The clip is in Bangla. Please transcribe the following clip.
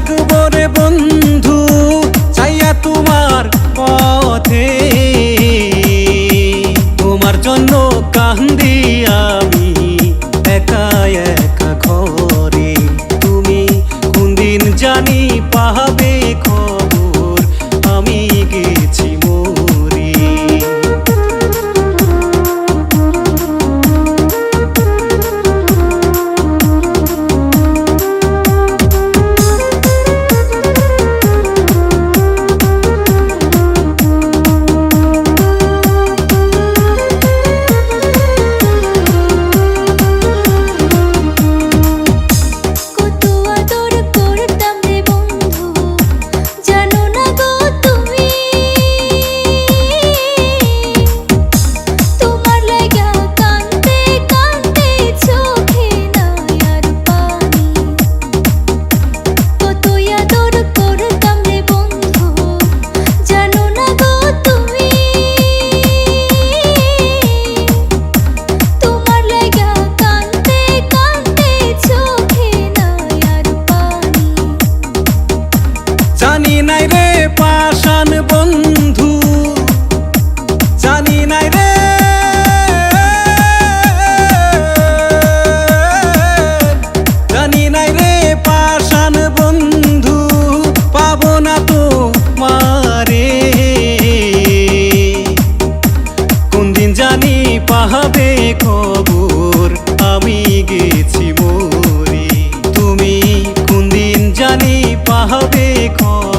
থাকব রে বন্ধু চাইয়া তোমার পথে। তোমার জন্য কান্দি আমি একা দেখো